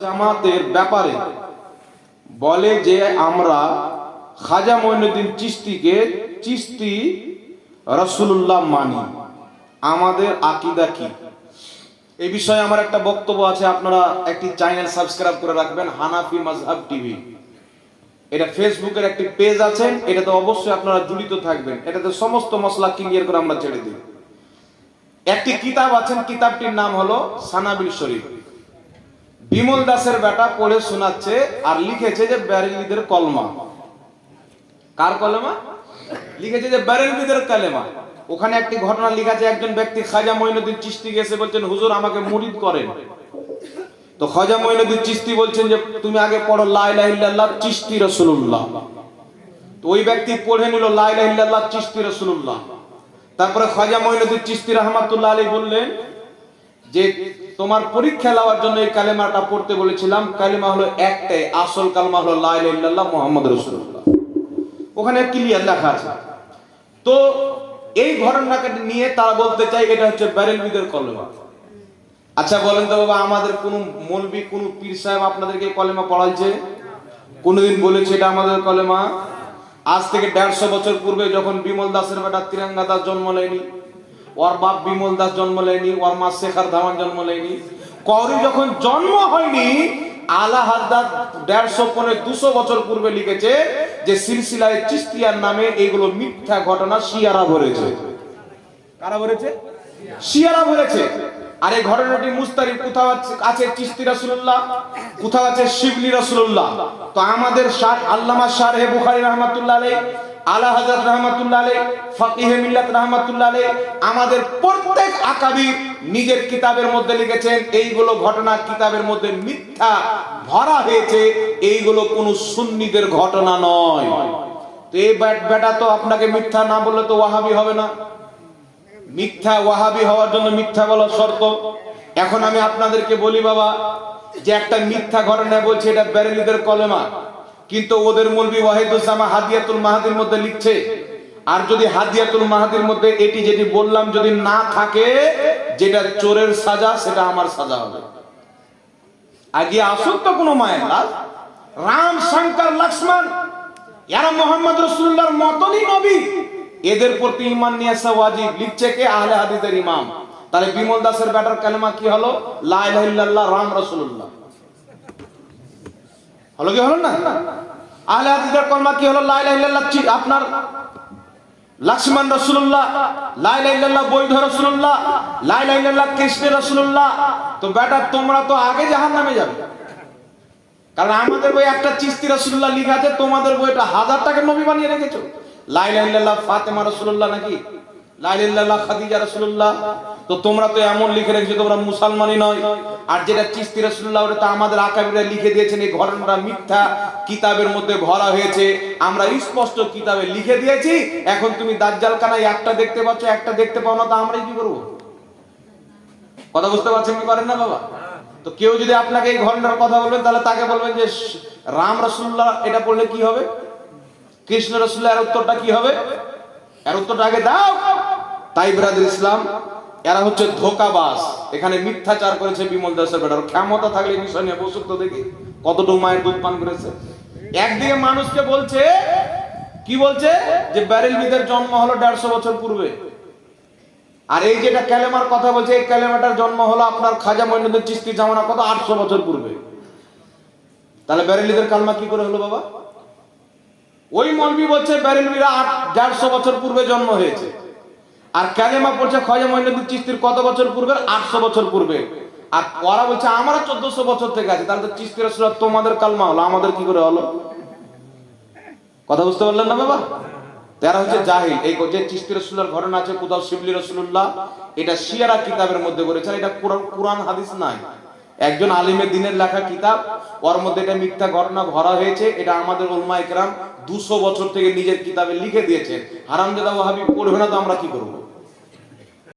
জামাতের ব্যাপারে বলে যে আমরা খাজা মঈনুদ্দিন চিস্তিকে চিস্তি রসুল্লাহ মানি। আমাদের আকিদা কি? এই বিষয়ে আমার একটা বক্তব্য আছে, আপনারা একটি চ্যানেল সাবস্ক্রাইব করে রাখবেন, হানাফি মাজহাব টিভি। এটা ফেসবুকের একটি পেজ আছে, এটাতে অবশ্যই আপনারা জড়িত থাকবেন। এটাতে সমস্ত মশলা ক্লিয়ার করে আমরা ছেড়ে দিই। একটি কিতাব আছেন কিতাবটির নাম হলো সানাবিল শরীফ। বিমল দাসের বেটা পড়ে শোনাচ্ছে আর লিখেছে যে ব্যারেলিদের কলমা। কার কলমা? লিখেছে যে ব্যারেলবিদের কালেমা। ওখানে একটি ঘটনা লেখা একজন ব্যক্তি খাজা মঈনুদ্দিন চিস্তি গেছে বলছেন, হুজুর, আমাকে মুরিদ করেন। তো খাজা মঈনুদ্দিন চিস্তি বলছেন যে, তুমি আগে পড়ো লা ইলাহা ইল্লাল্লাহ চিস্তি রাসূলুল্লাহ। তো ওই ব্যক্তি পড়ে নিল লা ইলাহা ইল্লাল্লাহ চিস্তি রাসূলুল্লাহ। তারপরে খাজা মঈনুদ্দিন চিস্তি রাহমাতুল্লাহ আলাইহি বললেন যে তোমার পরীক্ষা লওয়ার জন্য এই কালেমাটা পড়তে বলেছিলাম। কালেমা হলো একটাই, আসল কালেমা হলো লা ইলাহা ইল্লাল্লাহ মুহাম্মদ রাসূলুল্লাহ। ওখানে ক্লিয়ার লেখা আছে। তো এই ঘটনাকে নিয়ে তারা বলতে চাই এটা হচ্ছে ব্যারেলবিদের কলেমা। আচ্ছা বলেন তো বাবা, আমাদের কোন মৌলবি, কোন পীর সাহেব আপনাদেরকে কলেমা পড়াইছে? কোনদিন বলেছে এটা আমাদের কলেমা? আজ থেকে দেড়শো বছর পূর্বে যখন বিমল দাসের বেটা তিরঙ্গা দাস জন্ম নেয়নি ওর বাপ বিমল দাস জন্ম নেয়নি, ওর মা শেখার ধামান জন্ম নেয়নি। কৌরি যখন জন্ম হয়নি আলা হাদ্দাদ দেড়শো পনেরো দুশো বছর পূর্বে লিখেছে যে সিলসিলায় চিস্তিয়ার নামে এগুলো মিথ্যা ঘটনা শিয়ারা ভরেছে। কারা ভরেছে? শিয়ারা ভরেছে। আর এই ঘটনাটি মুস্তারিফ কোথাও আছে- চিস্তি রাসূলুল্লাহ। কোথাও আছে শিবলি রাসূলুল্লাহ। তো আমাদের শাহ, আল্লামা শারহে বুখারী রাহমাতুল্লাহ আলা হাজার রাহমাতুল্লাহ আলাইহি, ফকিহে মিল্লাত রাহমাতুল্লাহ আলাইহি, আমাদের প্রত্যেক আকাবির নিজের কিতাবের মধ্যে লিখেছেন, এইগুলো ঘটনা কিতাবের মধ্যে মিথ্যা ভরা হয়েছে, এইগুলো কোনো সুন্নিদের ঘটনা নয়। তো এই ব্যাট- বেটা তো আপনাকে মিথ্যা না বললে তো ওয়াহাবি হবে না। মিথ্যা ওয়াহাবি হওয়ার জন্য মিথ্যা বলা শর্ত। এখন আমি আপনাদেরকে বলি বাবা যে একটা মিথ্যা ঘটনা বলছে, এটা ব্যারেলিদের কলেমা। কিন্তু ওদের মৌলবি ওয়াহিদুজ্জামা হাদিয়াতুল মাহাদির মধ্যে লিখছে, আর যদি হাদিয়াতুল মাহাদির মধ্যে এটি যেটি বললাম যদি না থাকে, যেটা চোরের সাজা, সেটা আমার সাজা হবে। আগে আসুক তো কোনো মায়ের রাম শঙ্কর লক্ষ্মণ এরা মোহাম্মদ রসুল্লাহর মতনই নবী। এদের প্রতি ইমান নিয়ে আসা ওয়াজিব। লিখছে কে? আহলে হাদিসের ইমাম। তাহলে বিমল দাসের ব্যাটার কালেমা কি হলো? লা ইলাহা রাম রাসূলুল্লাহ। হলো কি হলো না? রসুল্লাহ রসুল্লাহ কৃষ্ণ রসুল্লাহ তো তোমরা তো জাহান্নামে যাবে। কারণ আমাদের বই একটা চিস্তি রসুল্লাহ লিখা আছে, তোমাদের বইটা হাজার টাকা নবী বানিয়ে রেখেছো। লাইলাইল্লাহ ফাতেমা রসুল্লাহ নাকি? লাইলাইল্লাহ খাদিজা তো তোমরা তো এমন লিখে তোমরা আমরা স্পষ্ট কিতাবে লিখে দিয়েছি, এখন তুমি দাজ্জাল কানায় একটা দেখতে পাচ্ছ, একটা দেখতে পাও না, তো কি কথা বুঝতে পারছেন কি পারেন না বাবা? তো কেউ যদি আপনাকে এই ঘটনার কথা বলবেন তাহলে তাকে বলবেন যে রাম রসুল্লাহ এটা পড়লে কি হবে? কৃষ্ণ রসুল্লাহ এর উত্তরটা কি হবে? এর উত্তরটা আগে দাও। তাই ব্রাদার ইসলাম, এরা হচ্ছে ধোকাবাস এখানে মিথ্যাচার করেছে বিমল দাসের বেটার ক্ষমতা থাকলে নিয়ে বসুক তো দেখি, কতটুকু মায়ের দুধ পান করেছে। একদিকে মানুষকে বলছে, কি বলছে? যে ব্যারেল বিদের জন্ম হলো দেড়শো বছর পূর্বে। আর এই যেটা ক্যালেমার কথা বলছে, এই ক্যালেমাটার জন্ম হলো আপনার খাজা মঈনুদ্দিন চিস্তি জামানা কত? আটশো বছর পূর্বে। তাহলে ব্যারেলিদের কালমা কি করে হলো বাবা? ওই মলবি বলছে ব্যারেলবিরা আট দেড়শো বছর পূর্বে জন্ম হয়েছে। আর ক্যালেমা পড়ছে খাজা মঈনুদ্দিন চিস্তির কত বছর পূর্বে? আটশো বছর পূর্বে। আর ওরা বলছে আমরা চোদ্দশো বছর থেকে আছে। তাহলে তো চিস্তির রসুল্লাহ তোমাদের কালমা হলো, আমাদের কি করে হলো? কথা বুঝতে পারলেন না বাবা? তারা হচ্ছে জাহিল। এই যে চিস্তি রসুল্লাহর ঘটনা আছে কোথাও শিবলি রসুল্লাহ এটা শিয়ারা কিতাবের মধ্যে করেছেন এটা কোরআন কোরআন হাদিস নাই। একজন আলিমের দিনের লেখা কিতাব, ওর মধ্যে এটা মিথ্যা ঘটনা ভরা হয়েছে। এটা আমাদের উলমা একরাম দুশো বছর থেকে নিজের কিতাবে লিখে দিয়েছে। হারামজাদা ওয়াহাবি পড়বে না তো আমরা কি করব?